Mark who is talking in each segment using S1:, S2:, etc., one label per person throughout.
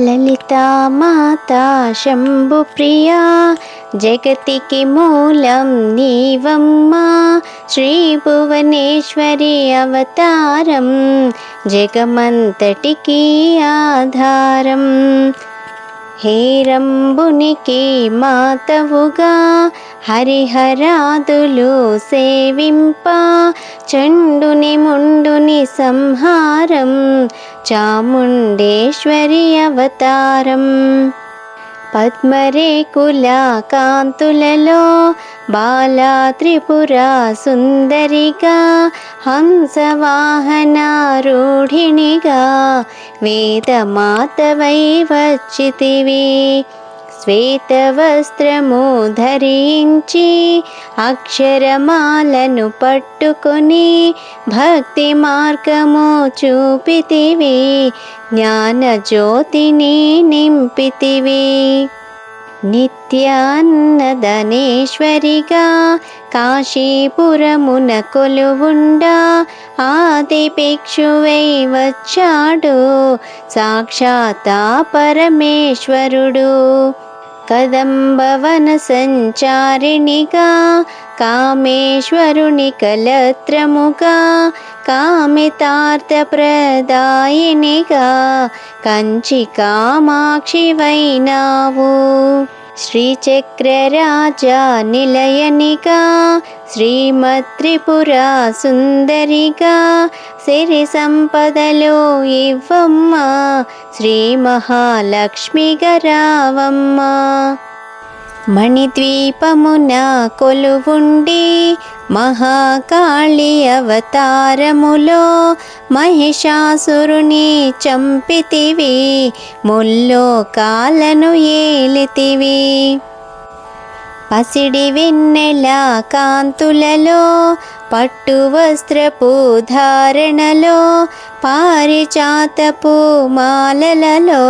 S1: లలితా మాతా శంభుప్రియా జగతికి మూలం నీవమ్మా శ్రీ భువనేశ్వరి అవతారం జగమంతటికి ఆధారం. హేరంబునికి మాతవుగా హరిహరాదులు సేవింప. చండుని ముండుని సంహారం చాముండేశ్వరి అవతారం. పద్మరేకుల కాంతులలో బాలా త్రిపుర సుందరిగా హంసవాహనారూఢిణిగా వేదమాతవై వచ్చితివి. శ్వేతవస్త్రము ధరించి అక్షరమాలను పట్టుకొని భక్తి మార్గము చూపితివి జ్ఞాన జ్యోతిని నింపితివి. నిత్యాన్నదనేశ్వరిగా కాశీపురమున కొలువుండా ఆదిభిక్షువై వచ్చాడు సాక్షాత్ పరమేశ్వరుడు. కదంబవన సంచారిణిగా కామేశ్వరుని కలత్రముగా కామితార్థప్రదాయినిగా కంచి కామాక్షి వైనావు శ్రీచక్రరాజా నిలయనిగా శ్రీమత్రిపుర సుందరిగా సిరి సంపదలో ఇవ్వమ్మ. శ్రీ మహాలక్ష్మిగా రావమ్మ మణిద్వీపమున కొలువుండి మహాకాళి అవతారములో మహిషాసురుని చంపితివి. ముల్లో కాలను ఏలితివి. పసిడి వెన్నెల కాంతులలో పట్టు వస్త్రపు ధారణలో పారిచాతపు మాలలలో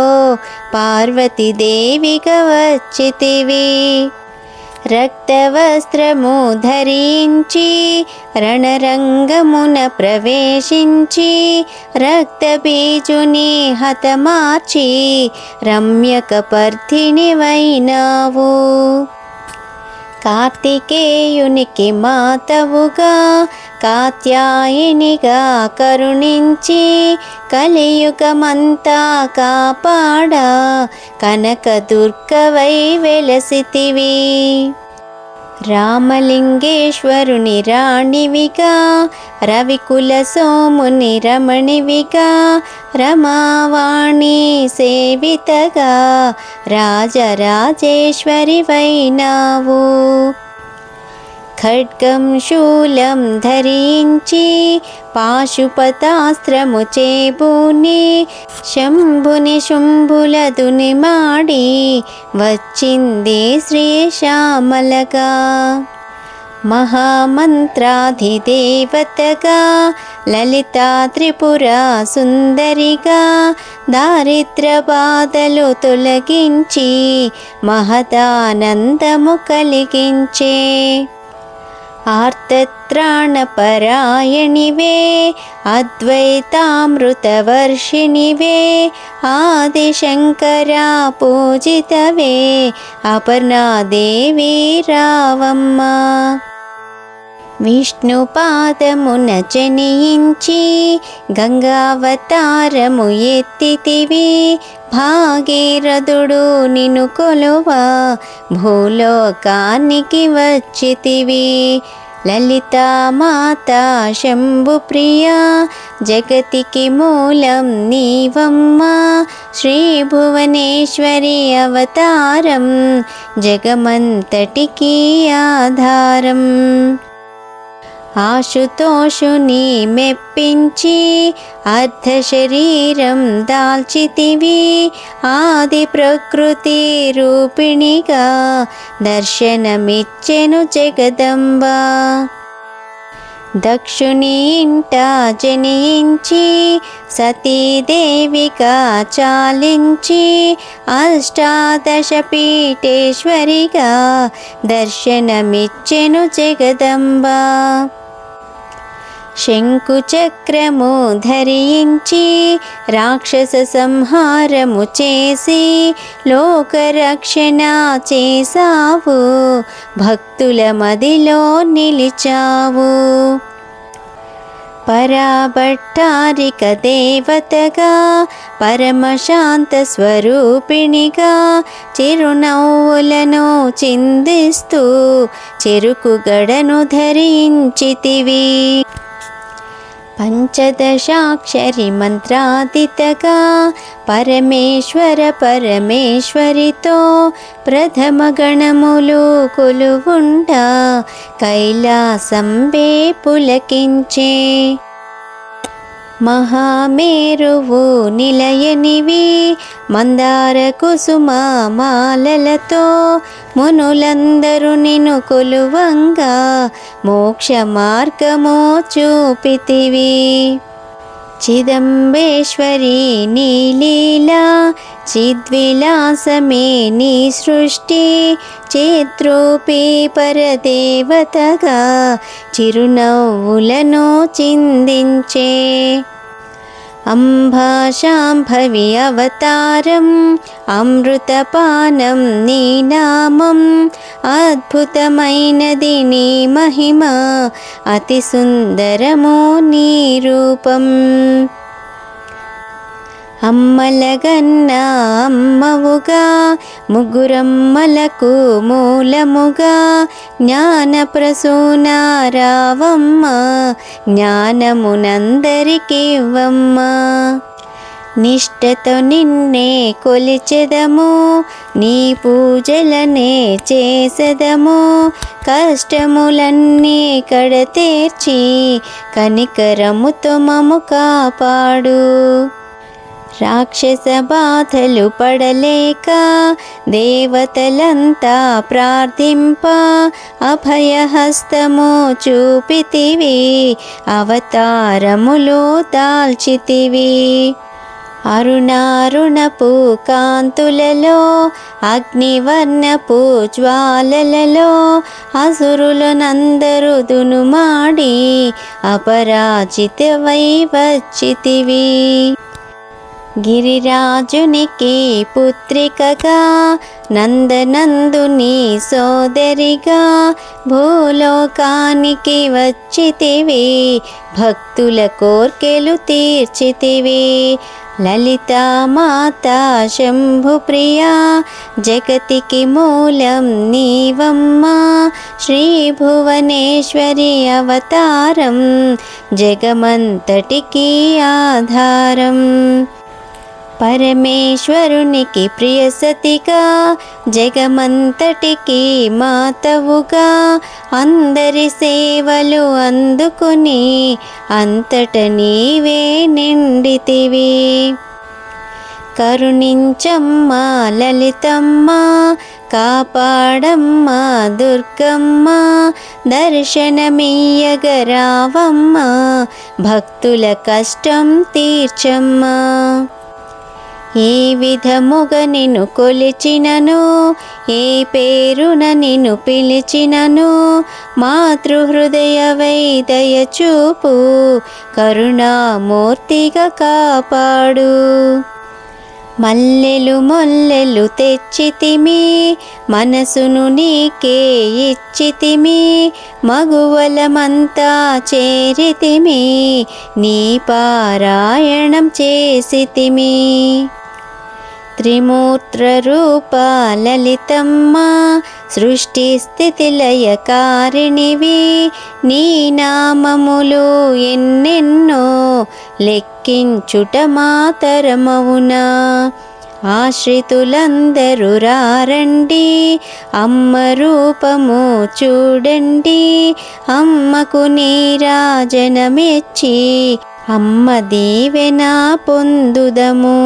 S1: పార్వతీదేవిగా వచ్చితివి. రక్తవస్త్రము ధరించి రణరంగమున ప్రవేశించి రక్తబీజుని హతమార్చి రమ్యక పర్థిని వైనావు కార్తికేయునికి మాతవుగా కాత్యాయినిగా కరుణించి కలియుగమంతా కాపాడా కనక దుర్గవై వెలసితివి. రామలింగేశ్వరుని రాణివిగా రవికుల సోముని రమణివిగా రమావాణి సేవితగా రాజరాజేశ్వరి వైనావు ఖడ్గం శూలం ధరించి పాశుపతాస్త్రము చేబూని శంభుని శుంభులదుని మాడి వచ్చింది శ్రీశ్యామలగా మహామంత్రాధిదేవతగా లలితా త్రిపుర సుందరిగా దారిద్ర బాధలు తొలగించి మహదానందము కలిగించే ఆర్తత్రాణపరాయణివే అద్వైతామృతవర్షిణివే ఆదిశంకరా పూజితవే అపర్ణాదేవి రావమ్మ. విష్ణుపాదమున జనించి గంగావతారము ఎత్తితివి భాగీరథుడు నిన్ను కొలువా. భూలోకానికి వచ్చితివి. లలితా శంభు ప్రియా జగతికి మూలం నీవమ్మా. శ్రీ భువనేశ్వరి అవతారం జగమంతటికి ఆధారం. ఆశుతోషుని మెప్పించి అర్ధ శరీరం దాల్చితివి. ఆది ప్రకృతి రూపిణిగా దర్శనమిచ్చెను జగదంబ. దక్షుని ఇంట జనించి సతీదేవిగా చాలించి అష్టాదశ పీఠేశ్వరిగా దర్శనమిచ్చెను జగదంబ. శంకుచక్రము ధరించి రాక్షస సంహారము చేసి లోకరక్షణ చేసావు భక్తుల మదిలో నిలిచావు. పరాభట్టారిక దేవతగా పరమశాంత స్వరూపిణిగా చిరునవ్వులను చిందిస్తూ చెరుకుగడను ధరించితివి. పంచదశాక్షరి మంత్రాదితగా పరమేశ్వర పరమేశ్వరితో ప్రథమ గణములు కొలువుండా కైలాసంబే పులకించే. మహామేరువు నిలయనివి మందార కుసుమ మాలలతో మునులందరూ నిన్ను కొలువంగా మోక్ష మార్గము చూపితివి. చిదంబేశ్వరి నీలీలా చిద్విలాసమే నీ సృష్టి చేత్రూపి పరదేవతగా చిరునవ్వులను చిందించే అంబాశాంభవి అవతారం అమృతపానం నీ నామం అద్భుతమైనది నీ మహిమ అతి సుందరము నీ రూపం అమ్మలగన్న అమ్మవుగా ముగ్గురమ్మలకు మూలముగా జ్ఞాన ప్రసూనారావమ్మ జ్ఞానమునందరికివ్వమ్మ నిష్టతో నిన్నే కొలిచెదము నీ పూజలనే చేసెదము కష్టములన్నీ కడతీర్చి కనికరముతో మము కాపాడు. రాక్షస బాధలు పడలేక దేవతలంతా ప్రార్థింప అభయహస్తము చూపితివి అవతారములు దాల్చితివి. అరుణారుణపు కాంతులలో అగ్నివర్ణపు జ్వాలలలో అసురులనందరు దునుమాడి అపరాజితవై వచ్చితివి. గిరిరాజునికి పుత్రికగా నందనందుని సోదరిగా భూలోకానికి వచ్చితివి భక్తుల కోర్కెలు తీర్చితివి. లలితా మాత శంభుప్రియా జగతికి మూలం నీవమ్మా శ్రీ భువనేశ్వరి అవతారం జగమంతటికి ఆధారం. పరమేశ్వరునికి ప్రియసతిగా జగమంతటికి మాతవుగా. అందరి సేవలు అందుకుని అంతట నీవే నిండితివి. కరుణించమ్మ లలితమ్మ కాపాడమ్మ దుర్గమ్మ దర్శనమియ్యగరావమ్మ భక్తుల కష్టం తీర్చమ్మా. ఏ విధముగ నిన్ను కొలిచినను? ఏ పేరున నిన్ను పిలిచినను? మాతృహృదయ వైదయ చూపు కరుణామూర్తిగా కాపాడు. మల్లెలు మొల్లెలు తెచ్చితిమి మనసును నీకే ఇచ్చితిమి మగువలమంతా చేరితిమి నీ పారాయణం చేసితిమి. త్రిమూర్త్ర లలితమ్మ సృష్టి స్థితి లయకారిణివి నీ నామములు ఎన్నెన్నో లెక్కించుట మాతరమవునా. ఆశ్రితులందరూ రారండి అమ్మ రూపము చూడండి. అమ్మకు నీరాజనమెచ్చి అమ్మ దీవెన పొందుదము.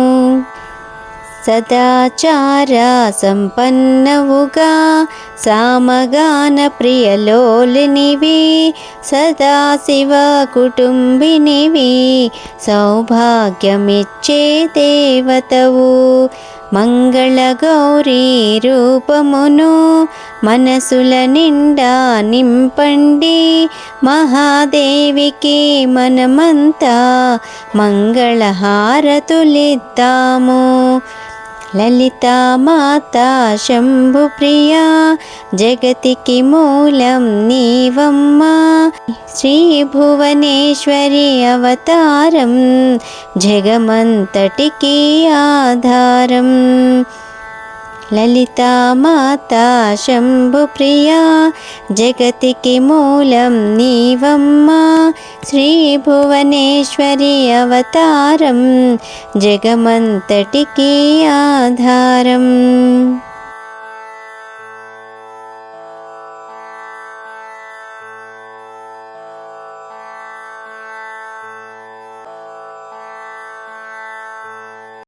S1: సదాచార సంపన్నవుగా సామగాన ప్రియలోలినివి సదాశివ కుటుంబినివి సౌభాగ్యమిచ్చే దేవతవు. మంగళ గౌరీ రూపమును మనసుల నిండా నింపండి. మహాదేవికి మనమంతా మంగళహారతులిద్దాము. లలితా మాతా శంభు ప్రియా జగతికి మూలం నీవమ్మ. శ్రీ భువనేశ్వరి అవతారం జగమంతటికి ఆధారం లలితా మాతా శంభు ప్రియా జగతికి మూలం నీవమ్మ.